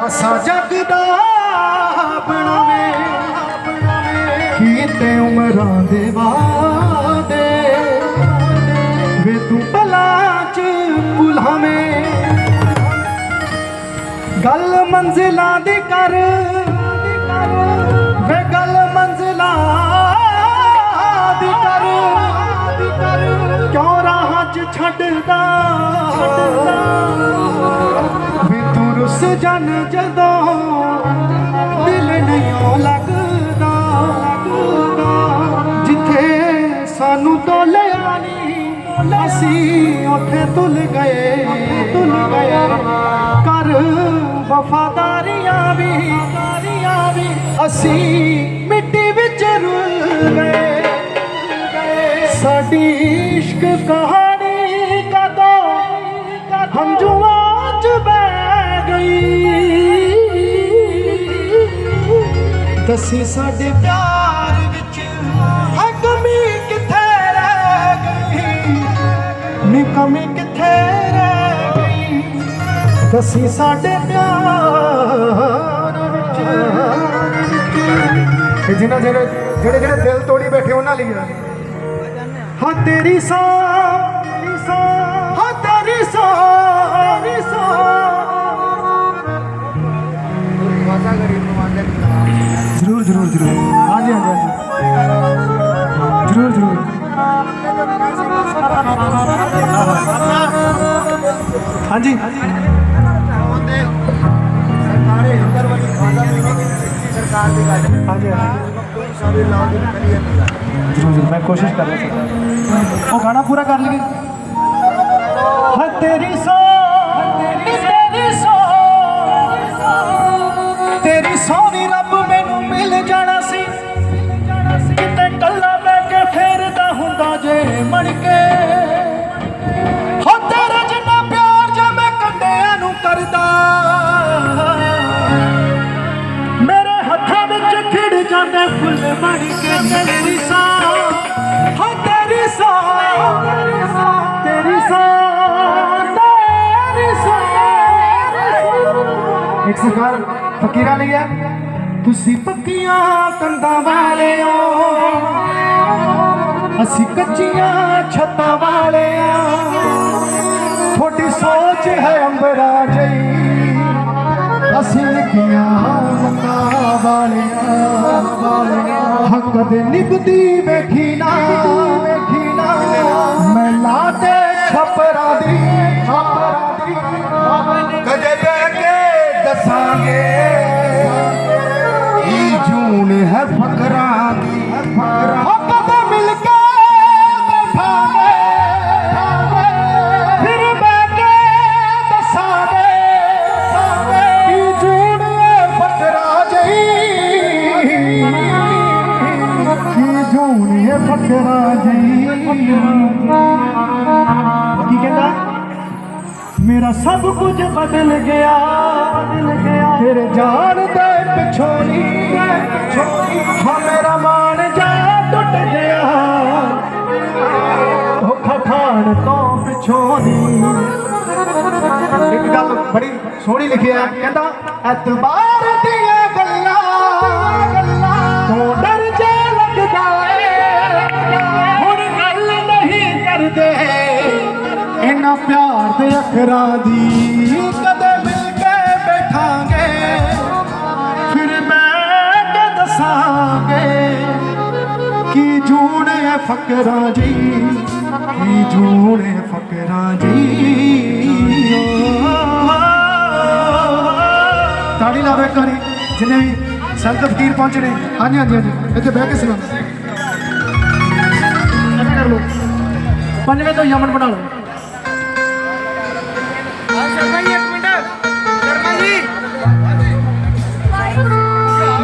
ਹਾਸਾ ਜੱਗ ਦਾ ਬਣਾਵੇ ਕੀਤੇ ਉਮਰਾਂ ਦੇ ਵਾਦੇ ਵੇ ਤੂੰ ਭਲਾ ਚ ਭੁਲਾਵੇਂ ਗੱਲ ਮੰਜ਼ਿਲਾਂ ਦੀ ਕਰ। ਵੇ ਗੱਲ ਮੰਜ਼ਿਲਾਂ ਦੀ ਕਰ। ਕਿਉਂ ਰਾਹਾਂ ਚ ਛੱਡਦਾ? ਵੇ ਰੁੱਸ ਜਨ ਜਦੋਂ ਦਿਲ ਨਹੀਂ ਲੱਗਦਾ ਲੱਗਦਾ। ਜਿੱਥੇ ਸਾਨੂੰ ਤੋਲਿਆ ਨਹੀਂ, ਅਸੀਂ ਉੱਥੇ ਤੁਲ ਗਏ ਤੁਲ ਗਏ। ਕਰ ਵਫਾਦਾਰੀਆਂ ਵੀ ਵਫਾਦਾਰੀਆਂ ਵੀ ਅਸੀਂ ਮਿੱਟੀ ਵਿੱਚ ਰੁਲ ਗਏ। ਸਾਡੀ ਇਸ਼ਕ ਕਹਾ ਦੱਸੀ ਸਾਡੇ ਪਿਆਰ ਵਿੱਚ। ਹੈ ਕਮੀ ਕਿੱਥੇ ਰਹਿ ਗਈ? ਨੀ ਕਮੀ ਕਿੱਥੇ ਰਹਿ ਗਈ? ਦੱਸੀ ਸਾਡੇ ਪਿਆਰ ਵਿੱਚ। ਜਿਨ੍ਹਾਂ ਜਿਹੜੇ ਜਿਹੜੇ ਜਿਹੜੇ ਦਿਲ ਤੋੜੀ ਬੈਠੇ, ਉਹਨਾਂ ਲਈ। ਆ ਹਾਂ, ਤੇਰੀ ਸੋ ਜ਼ਰੂਰ। ਹਾਂਜੀ ਹਾਂਜੀ ਹਾਂਜੀ ਜ਼ਰੂਰ ਜ਼ਰੂਰ। ਹਾਂਜੀ। ਸਰਕਾਰੇ ਅੰਦਰ ਵਾਲੀ ਖਾਦਾ ਸਰਕਾਰ ਦੀ ਗੱਲ ਹਾਂਜੀ ਸਾਰੇ ਲਾਉ ਦੇ ਕਰੀਏ ਜ਼ਰੂਰ ਜ਼ਰੂਰ। ਮੈਂ ਕੋਸ਼ਿਸ਼ ਕਰ ਰਿਹਾ ਉਹ ਗਾਣਾ ਪੂਰਾ ਕਰ ਲਈਏ। ਹਾਂ, ਤੇਰੀ ਸੋ ਹੁੰਦਾ ਹੋ ਤੇਰੇ ਜਿੰਨਾ ਪਿਆਰ ਜੇ ਮੈਂ ਕੰਡਿਆਂ ਨੂੰ ਕਰਦਾ। ਮੇਰੇ ਹੱਥਾਂ ਵਿੱਚ ਖਿੜ ਜਾਂਦੇ ਫੁੱਲ ਬਣ ਤੇਰੀ ਸੋ ਹੋ ਤੇਰੀ ਸੋ ਤੇਰੀ ਸੋ ਤੇਰੀ ਸੋ ਤੇਰੀ ਸੋ ਇੱਕ ਸਰਕਾਰ, ਫਕੀਰਾਂ ਲਈ ਹੈ। ਤੁਸੀਂ ਪੱਕੀਆਂ ਕੰਧਾਂ ਵਾਲਿਓ ਅਸੀਂ ਕੱਚੀਆਂ ਛੱਤਾਂ ਵਾਲਿਆਂ, ਤੁਹਾਡੀ ਸੋਚ ਹੈ ਅੰਬਰਾਂ ਜਈ। ਅਸੀਂ ਨਿੱਕੀਆਂ ਮੰਗਾਂ ਵਾਲਿਆਂ ਵਾਲਿਆਂ ਹੱਕ ਦੇ ਨਿਭਦੀ ਵੇਖੀ ਨਾ ਵੇਖੀ ਨਾ, ਮੈਂ ਲਾਤੇ ਛਪਰਾ ਦੀ, ਛਪਰਾਂ ਦੀ। ਮੇਰਾ ਸਭ ਕੁਝ ਬਦਲ ਗਿਆ। ਬਦਲ ਗਿਆ ਤੇਰੇ ਜਾਣ ਦੇ ਪਿੱਛੋਂ ਨਹੀਂ ਹਾਂ ਮੇਰਾ ਮਾਣ ਜਾ ਟੁੱਟ ਗਿਆ। ਧੋਖਾ ਖਾਣ ਤੋਂ ਪਿੱਛੋਂ ਨਹੀਂ ਇੱਕ ਗੱਲ ਬੜੀ ਸੋਹਣੀ ਲਿਖਿਆ ਕਹਿੰਦਾ ਐਤਬਾਰ ਦੀਆਂ ਪਿਆਰ ਦੇ ਦੀ ਕਦੇ ਮਿਲ ਕੇ ਬੈਠਾਂਗੇ। ਫਿਰ ਮੈਂ ਕੇ ਦੱਸਾਂਗੇ ਕੀ ਜੂਣ ਹੈ ਫਕਰਾਂ ਜੀ, ਕੀ ਜੂਣ ਹੈ ਫਕਰਾਂ ਜੀ। ਤਾੜੀ ਲਾਵੇ ਇੱਕ ਵਾਰੀ, ਜਿੰਨੇ ਵੀ ਸੰਤ ਫਕੀਰ ਪਹੁੰਚਣੇ ਹਾਂਜੀ ਹਾਂਜੀ ਹਾਂਜੀ, ਇੱਥੇ ਬਹਿ ਕੇ ਸੁਣੋ ਇੱਥੇ ਕਰ ਲਓ। ਪੰਜਵੇਂ ਤੋਂ ਯਮਨ ਬਣਾ ਲਓ। ਆ ਸਰਪੰਚ